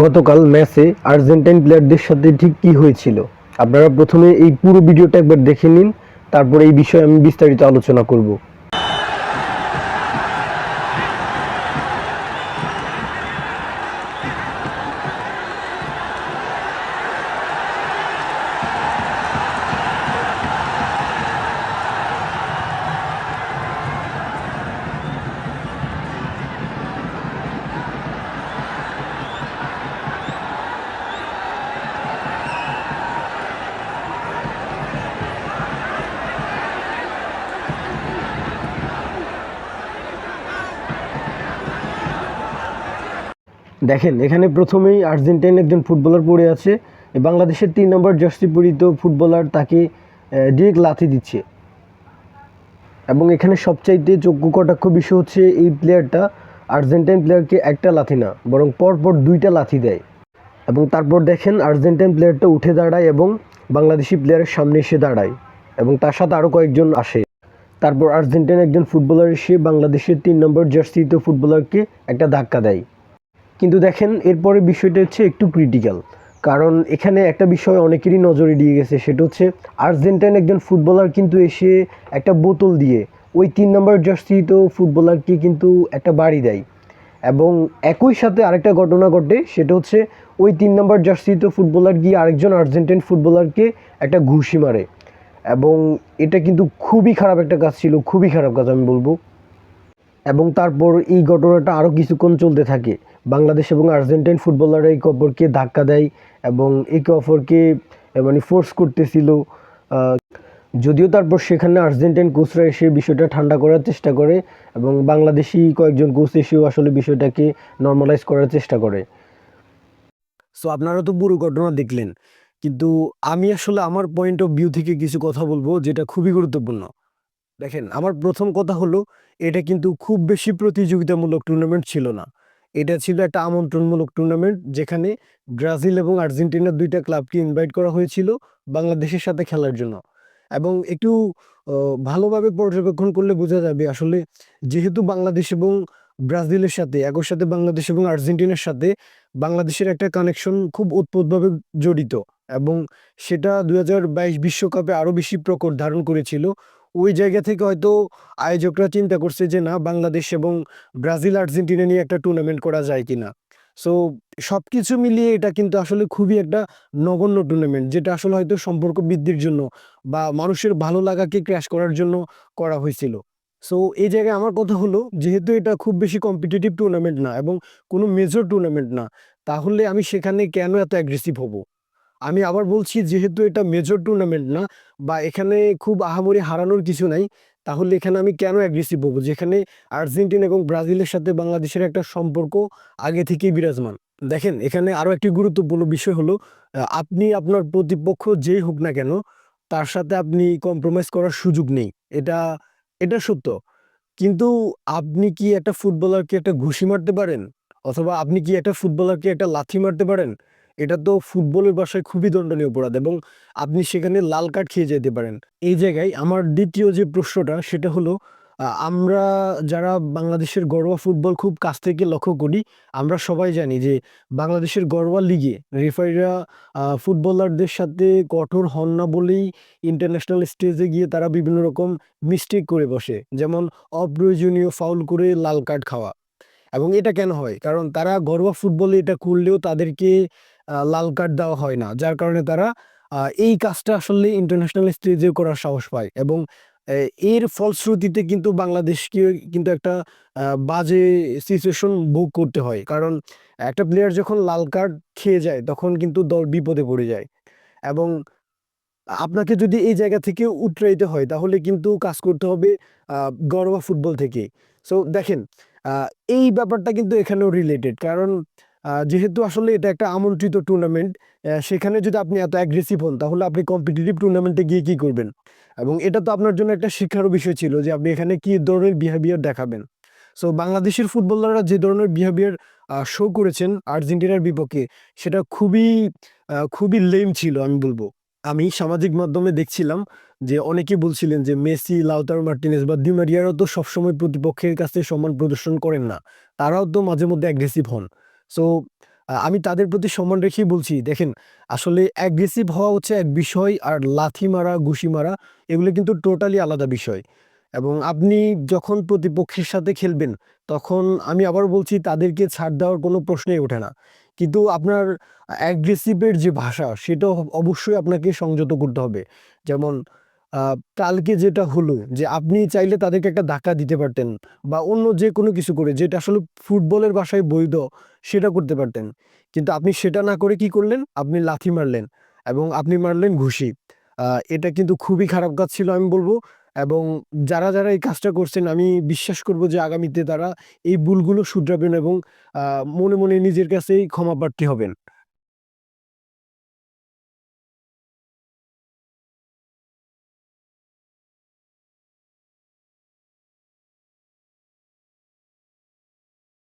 গতকাল ম্যাচে আর্জেন্টাইন প্লেয়ারদের সাথে ঠিক কী হয়েছিল? আপনারা প্রথমে এই পুরো ভিডিওটা একবার দেখে নিন, তারপরে এই বিষয়ে আমি বিস্তারিত আলোচনা করব। দেখেন, এখানে প্রথমেই আর্জেন্টাইন একজন ফুটবলার পড়ে আছে বাংলাদেশের তিন নম্বর জার্সি ফুটবলার তাকে ডিরেক্ট লাথি দিচ্ছে। এবং এখানে সবচাইতে চক্ষু কটাক্ষ বিষয় হচ্ছে এই প্লেয়ারটা আর্জেন্টাইন প্লেয়ারকে একটা লাথি না, বরং পরপর দুইটা লাথি দেয়। এবং তারপর দেখেন, আর্জেন্টাইন প্লেয়ারটা উঠে দাঁড়ায় এবং বাংলাদেশি প্লেয়ারের সামনে এসে দাঁড়ায় এবং তার সাথে আরও কয়েকজন আসে। তারপর আর্জেন্টাইন একজন ফুটবলার এসে বাংলাদেশের তিন নম্বর জার্সিতে ফুটবলারকে একটা ধাক্কা দেয়। কিন্তু দেখেন, এরপরে বিষয়টা হচ্ছে একটু ক্রিটিক্যাল কারণ এখানে একটা বিষয় অনেকেরই নজরে দিয়ে গেছে, সেটা হচ্ছে আর্জেন্টাইন একজন ফুটবলার কিন্তু এসে একটা বোতল দিয়ে, ওই তিন নম্বর জার্সিত ফুটবলারকে কিন্তু একটা বাড়ি দেয়। এবং একই সাথে আরেকটা ঘটনা ঘটে, সেটা হচ্ছে ওই তিন নম্বর জার্সিত ফুটবলার গিয়ে আরেকজন আর্জেন্টাইন ফুটবলারকে একটা ঘুষি মারে। এবং এটা কিন্তু খুবই খারাপ একটা কাজ ছিল, খুবই খারাপ কাজ আমি বলব। এবং তারপর এই ঘটনাটা আরও কিছুক্ষণ চলতে থাকে। বাংলাদেশ এবং আর্জেন্টাইন ফুটবলাররা একে অপরকে ধাক্কা দেয় এবং একে অপরকে মানে ফোর্স করতেছিল। যদিও তারপর সেখানে আর্জেন্টাইন কোচরা এসে বিষয়টা ঠান্ডা করার চেষ্টা করে এবং বাংলাদেশি কয়েকজন কোচ এসেও আসলে বিষয়টাকে নর্মালাইজ করার চেষ্টা করে। সো আপনারা তো পুরো ঘটনা দেখলেন। কিন্তু আমি আসলে আমার পয়েন্ট অফ ভিউ থেকে কিছু কথা বলব যেটা খুবই গুরুত্বপূর্ণ। দেখেন, আমার প্রথম কথা হলো, এটা কিন্তু খুব বেশি প্রতিযোগিতামূলক টুর্নামেন্ট ছিল না। এটা ছিল একটা আমন্ত্রণমূলক টুর্নামেন্ট যেখানে ব্রাজিল এবং আর্জেন্টিনার দুইটা ক্লাবকে ইনভাইট করা হয়েছিল বাংলাদেশের সাথে খেলার জন্য। এবং একটু ভালোভাবে পর্যবেক্ষণ করলে বোঝা যাবে আসলে যেহেতু বাংলাদেশ এবং ব্রাজিলের সাথে, একই সাথে বাংলাদেশ এবং আর্জেন্টিনার সাথে বাংলাদেশের একটা কানেকশন খুব উৎপতভাবে জড়িত এবং সেটা দুই হাজার বাইশ বিশ্বকাপে আরও বেশি প্রকট ধারণ করেছিল। ওই জায়গা থেকে হয়তো আয়োজকরা চিন্তা করছে যে, না, বাংলাদেশ এবং ব্রাজিল, আর্জেন্টিনা নিয়ে একটা টুর্নামেন্ট করা যায় কিনা? সো সব কিছু মিলিয়ে এটা কিন্তু আসলে খুবই একটা নগণ্য টুর্নামেন্ট যেটা আসলে হয়তো সম্পর্ক বৃদ্ধির জন্য বা মানুষের ভালো লাগাকে ক্র্যাশ করার জন্য করা হয়েছিল। সো এই জায়গায় আমার কথা হলো, যেহেতু এটা খুব বেশি কম্পিটিটিভ টুর্নামেন্ট না এবং কোনো মেজর টুর্নামেন্ট না, তাহলে আমি সেখানে কেন এত অ্যাগ্রেসিভ হব? আমি আবার বলছি যেহেতু এটা মেজর টুর্নামেন্ট না, বা এখানে খুব আহামরি হারানোর কিছু নাই, তাহলে এখানে আমি কেন অ্যাগ্রেসিভ হব? যেখানে আর্জেন্টিনা এবং ব্রাজিলের সাথে বাংলাদেশের একটা সম্পর্ক আগে থেকেই বিরাজমান। দেখেন, এখানে আরও একটি গুরুত্বপূর্ণ বিষয় হলো আপনি আপনার প্রতিপক্ষ যেই হোক না কেন, তার সাথে আপনি কম্প্রোমাইজ করার সুযোগ নেই। এটা এটা সত্য। কিন্তু আপনি কি একটা ফুটবলারকে একটা ঘুষি মারতে পারেন? অথবা আপনি কি একটা ফুটবলারকে একটা লাথি মারতে পারেন? এটা তো ফুটবলের বাসায় খুবই দণ্ডনীয় অপরাধ এবং আপনি সেখানে লাল কার্ড খেয়ে যেতে পারেন। এই জায়গায় আমার দ্বিতীয় যে প্রশ্নটা সেটা হলো আমরা যারা বাংলাদেশের ঘরোয়া ফুটবল খুব কাছ থেকে লক্ষ্য করি, আমরা সবাই জানি যে বাংলাদেশের ঘরোয়া লিগে রেফারিরা ফুটবলারদের সাথে কঠোর হন না বলেই ইন্টারন্যাশনাল স্টেজে গিয়ে তারা বিভিন্ন রকম মিস্টেক করে বসে। যেমন অপ্রয়োজনীয় ফাউল করে লাল কার্ড খাওয়া। এবং এটা কেন হয়? কারণ তারা ঘরোয়া ফুটবলে এটা করলেও তাদেরকে লাল কার্ড দেওয়া হয় না। যার কারণে তারা এই কাজটা আসলে ইন্টারন্যাশনাল স্টেজে করার সাহস পায় এবং এর ফলশ্রুতিতে কিন্তু বাংলাদেশকে কিন্তু একটা বাজে সিচুয়েশন ভোগ করতে হয়। কারণ একটা প্লেয়ার যখন লাল কার্ড খেয়ে যায়, তখন কিন্তু দল বিপদে পড়ে যায় এবং আপনাকে যদি এই জায়গা থেকে উতরাইতে হয়, তাহলে কিন্তু কাজ করতে হবে ঘরোয়া ফুটবল থেকে। সো দেখেন এই ব্যাপারটা কিন্তু এখানেও রিলেটেড কারণ যেহেতু আসলে এটা একটা আমন্ত্রিত টুর্নামেন্ট সেখানে যদি আপনি এত অ্যাগ্রেসিভ হন, তাহলে আপনি কম্পিটিটিভ টুর্নামেন্টে গিয়ে কি করবেন? এবং এটা তো আপনার জন্য একটা শিক্ষারও বিষয় ছিল যে আপনি এখানে কি ধরনের বিহেভিয়ার দেখাবেন। সো বাংলাদেশের ফুটবলাররা যে ধরনের বিহেভিয়ার শো করেছেন আর্জেন্টিনার বিপক্ষে, সেটা খুবই খুবই লেম ছিল, আমি বলব। আমি সামাজিক মাধ্যমে দেখছিলাম যে অনেকে বলছিলেন যে মেসি, লাউতার মার্টিনেস বা ডিমারিয়ারাও তো সবসময় প্রতিপক্ষের কাছে সম্মান প্রদর্শন করেন না। তারাও তো মাঝে মধ্যে অ্যাগ্রেসিভ হন। সো আমি তাদের প্রতি সম্মান রেখেই বলছি, দেখেন, আসলে অ্যাগ্রেসিভ হওয়া হচ্ছে এক বিষয় আর লাথি মারা, ঘুষি মারা, এগুলো কিন্তু টোটালি আলাদা বিষয়। এবং আপনি যখন প্রতিপক্ষের সাথে খেলবেন, তখন আমি আবার বলছি, তাদেরকে ছাড় দেওয়ার কোনো প্রশ্নই ওঠে না। কিন্তু আপনার অ্যাগ্রেসিভের যে ভাষা সেটা অবশ্যই আপনাকে সংযত করতে হবে। যেমন কালকে যেটা হলো যে আপনি চাইলে তাদেরকে একটা ধাক্কা দিতে পারতেন বা অন্য যে কোনো কিছু করে যেটা আসলে ফুটবলের ভাষায় বৈধ সেটা করতে পারতেন। কিন্তু আপনি সেটা না করে কি করলেন? আপনি লাথি মারলেন এবং আপনি মারলেন ঘুষি। এটা কিন্তু খুবই খারাপ কাজ ছিল আমি বলব এবং যারা যারা এই কাজটা করছেন আমি বিশ্বাস করব যে আগামীতে তারা এই ভুলগুলো শুধরাবেন এবং মনে মনে নিজের কাছেই ক্ষমা প্রার্থী হবেন।